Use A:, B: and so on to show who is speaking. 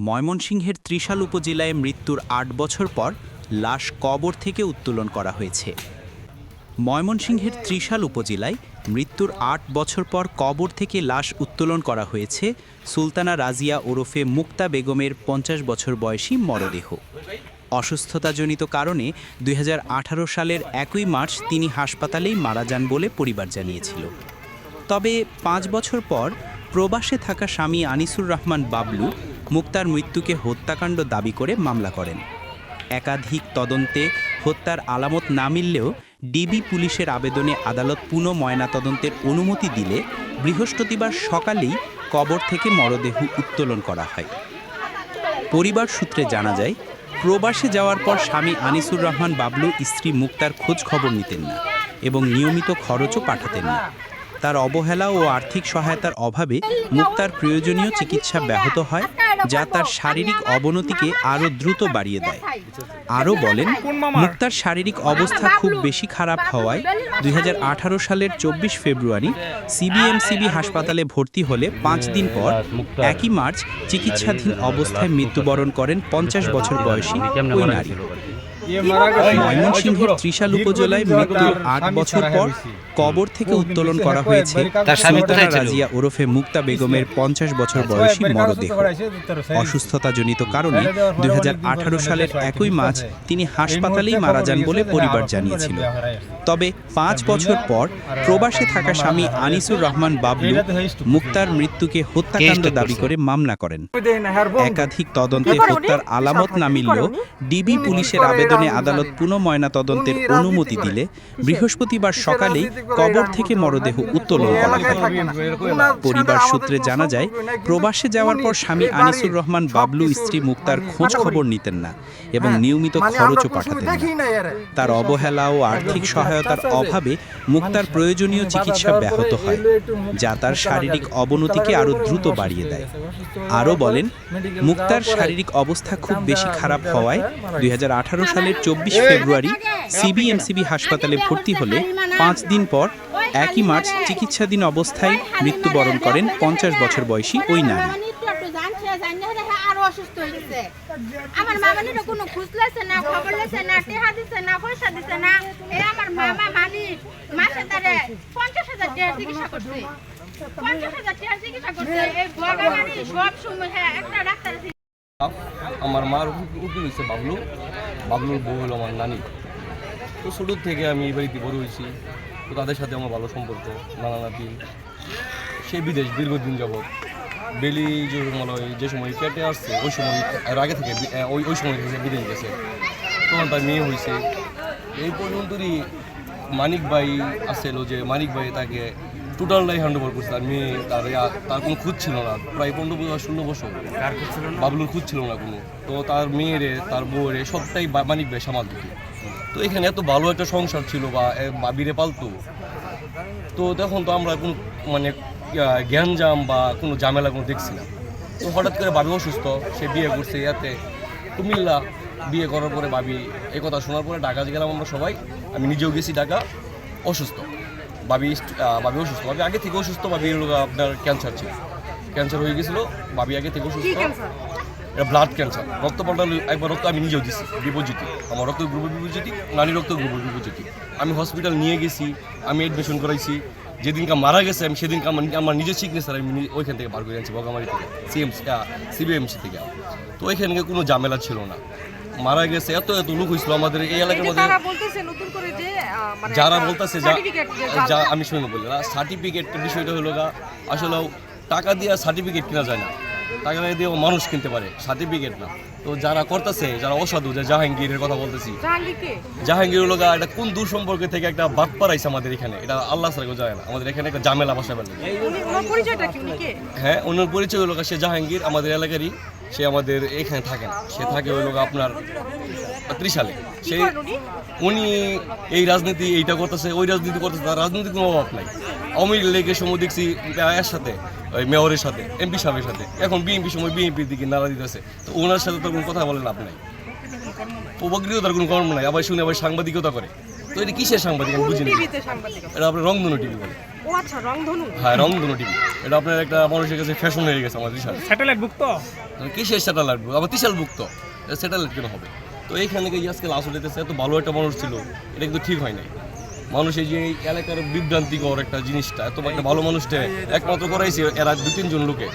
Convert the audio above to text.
A: ময়মনসিংহের ত্রিশাল উপজেলায় মৃত্যুর আট বছর পর লাশ কবর থেকে উত্তোলন করা হয়েছে। ময়মনসিংহের ত্রিশাল উপজেলায় মৃত্যুর আট বছর পর কবর থেকে লাশ উত্তোলন করা হয়েছে সুলতানা রাজিয়া ওরফে মুক্তা বেগমের পঞ্চাশ বছর বয়সী মরদেহ। অসুস্থতাজনিত কারণে দু হাজার আঠারো সালের একই মার্চ তিনি হাসপাতালেই মারা যান বলে পরিবার জানিয়েছিল। তবে পাঁচ বছর পর প্রবাসে থাকা স্বামী আনিসুর রহমান বাবলু মুক্তার মৃত্যুকে হত্যাকাণ্ড দাবি করে মামলা করেন। একাধিক তদন্তে হত্যার আলামত না মিললেও ডিবি পুলিশের আবেদনে আদালত পুনঃ ময়নাতদন্তের অনুমতি দিলে বৃহস্পতিবার সকালেই কবর থেকে মরদেহ উত্তোলন করা হয়। পরিবার সূত্রে জানা যায়, প্রবাসে যাওয়ার পর স্বামী আনিসুর রহমান বাবলু স্ত্রী মুক্তার খোঁজ খবর নিতেন না এবং নিয়মিত খরচও পাঠাতেন না। তার অবহেলা ও আর্থিক সহায়তার অভাবে মুক্তার প্রয়োজনীয় চিকিৎসা ব্যাহত হয়, যা তার শারীরিক অবনতিকে আরও দ্রুত বাড়িয়ে দেয়। আরও বলেন, মুক্তার শারীরিক অবস্থা খুব বেশি খারাপ হওয়ায় দুই হাজার আঠারো সালের চব্বিশ ফেব্রুয়ারি সিবিএমসিবি হাসপাতালে ভর্তি হলে পাঁচ দিন পর একই মার্চ চিকিৎসাধীন অবস্থায় মৃত্যুবরণ করেন পঞ্চাশ বছর বয়সী ওই নারী। ময়মনসিংহের ত্রিশাল উপজেলায় মৃত্যুর আট বছর পর কবর থেকে উত্তোলন করা হয়েছে। সুলতানা? রাজিয়া ওরফে মুক্তা বেগমের পঞ্চাশ বছর বয়সী মরদেহ। অসুস্থতাজনিত কারণে দুই সালের একই মার্চ তিনি হাসপাতালেই মারা যান বলে পরিবার জানিয়েছিল। তবে পাঁচ বছর পর প্রবাসে থাকা স্বামী আনিসুর রহমান বাবলু মুক্তার মৃত্যুকে হত্যাকাণ্ড দাবি করে মামলা করেন। একাধিক তদন্তে হত্যার আলামত না মিললেও ডিবি পুলিশের আবেদনে আদালত পুনঃ ময়নাতদন্তের অনুমতি দিলে বৃহস্পতিবার সকালেই কবর থেকে মরদেহ উত্তোলন করা হয় পরিবার সূত্রে জানা যায় প্রবাসে যাওয়ার পর স্বামী আনিসুর রহমান বাবলু স্ত্রী মুক্তার খোঁজ খবর নিতেন না এবং নিয়মিত খরচও পাঠাতেন না। তার অবহেলা ও আর্থিক সহায়তার অভাবে মুক্তার প্রয়োজনীয় চিকিৎসা ব্যাহত হয় যা তার শারীরিক অবনতিকে আরও দ্রুত বাড়িয়ে দেয়। আরও বলেন মুক্তার শারীরিক অবস্থা খুব বেশি খারাপ হওয়ায় দুই হাজার আঠারো সালের চব্বিশ ফেব্রুয়ারি সিবিএমসিবি হাসপাতালে ভর্তি হলে পাঁচ দিন পর একই মার্চ চিকিৎসাধীন অবস্থায় মৃত্যুবরণ করেন পঞ্চাশ বছর বয়সী ওই নারী
B: আমার নিত্য একটু জানছে, জানলে হলে হ্যাঁ আরও অসুস্থ হয়ে আমার মামা নিরো কোনো খোঁজ লেছে না খবর লেছে না টেহা দিছে না পয়সা দিছে না এই আমার মামা মালিক মাসে তারে পঞ্চাশ হাজার টাকা চিকিৎসা করছে পঞ্চাশ হাজার টাকা চিকিৎসা করছে এই বগা মানি সব সময় হ্যাঁ একটা ডাক্তার
C: আমার মার উকিল হয়েছে বাবলু বাবলুর বউ হলো আমার নানি। তো ছোটোর থেকে আমি এই বাড়িতে বড় হয়েছি। তো তাদের সাথে আমার ভালো সম্পর্ক, নানা নাতি। সে বিদেশ, দীর্ঘদিন যাবৎ। বেলি যে মনে যে সময় পেটে আসছে, ওই সময়, এর আগে থেকে ওই ওই সময় থেকে বিদেশ গেছে। তখন তার মেয়ে হয়েছে। এই পর্যন্তই মানিক ভাই আসছিল যে, মানিক ভাই তাকে টোটালটাই হ্যান্ড ওভার করছে। মেয়ে তার তার কোনো খুঁজ ছিল না। প্রায় পনেরো বছর ষোলো বছর বাবলুর খুঁজ ছিল না কোনো। তো তার মেয়েরে তার বউরে সবটাই মানিক ভাই সামাল দিত। তো এখানে এত ভালো একটা সংসার ছিল বা বাবিরে পালতো। তো তখন তো আমরা কোনো মানে জ্ঞানজাম বা কোনো ঝামেলা কোনো দেখছি না। তো হঠাৎ করে বাবি অসুস্থ সে বিয়ে করছে ইয়াতে। কুমিল্লা বিয়ে করার পরে বাবি এই কথা শোনার পরে ঢাকা গেলাম আমরা সবাই। আমি নিজেও গেছি ঢাকা অসুস্থ। বাবি বাবি অসুস্থ। বাবি আগে থেকে অসুস্থ বাবি আপনার ক্যান্সার ছিল। ক্যান্সার হয়ে গেছিল বাবি আগে থেকে অসুস্থ। এটা ব্লাড ক্যান্সার রক্ত পাল্টালো একবার রক্ত আমি নিজেও দিছি বিপজিটি আমার রক্ত গ্রুপ বিপজিটি নানি রক্ত গ্রুপ বিপজিটি আমি হসপিটাল নিয়ে গেছি আমি অ্যাডমিশন করাইছি। যেদিনকে মারা গেছে আমি সেদিনকে আমার আমার নিজের সিগনেচার আমি ওইখান থেকে বার করে আনছি বগামারি থেকে সিএমসি সিবিএমসি থেকে। তো ওইখানে কোনো ঝামেলা ছিল না। মারা গেছে এত এত লোক হয়েছিল আমাদের এই এলাকার মধ্যে।
D: মানে
C: যারা বলতেছে যা। আমি শুনে বললাম সার্টিফিকেটের বিষয়টা হলো গা আসলে টাকা দিয়ে সার্টিফিকেট কেনা যায় না। টাকা দিয়ে মানুষ কিনতে পারে সার্টিফিকেট না। তো যারা করতেছে যারা অসাধু যে জাহাঙ্গীরের কথা বলতেছি। জাহাঙ্গীর হলো গা এটা কোন দূর সম্পর্কে থেকে একটা বাদ পারাইছে আমাদের এখানে? এটা আল্লাহ সারা যায় না। আমাদের এখানে একটা ঝামেলা বাসা ফেলে
D: উনি ওনার পরিচয়টা কি উনি কে?
C: হ্যাঁ ওনার পরিচয় হলো গা সে জাহাঙ্গীর আমাদের এলাকারই সে আমাদের এখানে থাকেন। সে থাকে হলো গা আপনার ত্রিশালে সেই
D: উনি
C: এই রাজনীতি এইটা করতেছে ওই রাজনীতি করতেছে তার রাজনীতির কোনো অভাব নাই। আওয়ামী লীগের সময় দেখছি এর সাথে ওই মেয়রের সাথে এমপি সাহেবের সাথে। এখন বিএনপি সময় বিএনপির দিকে নাড়া দিতেছে। তো ওনার সাথে তো কোনো কথা বলে লাভ নাই। উপকৃত তার কোনো কর্ম নাই আবার শুনে আবার সাংবাদিকতা করে। তো এটা কিসের সাংবাদিক আমি বুঝিনি এটা আপনার রংধনু টিভি বলে।
D: ও আচ্ছা রংধনু।
C: হ্যাঁ রংধনু টিভি। এটা আপনার একটা মানুষের কাছে ফ্যাশন হয়ে গেছে আমাদের দেশে
E: স্যাটেলাইট বুক তো?
C: কিসের স্যাটেলাইট আবার তিশাল বুক তো। স্যাটেলাইট কেন হবে? তো এইখানে গিয়ে আজকে লাশ উঠেছে এত ভালো একটা মানুষ ছিল এটা কিন্তু ঠিক হয় নাই। মানুষ এই যে এই এলাকার বিভ্রান্তিকর একটা জিনিসটা এত একটা ভালো মানুষটা একমাত্র করাইছে এরা দু তিনজন লোকে।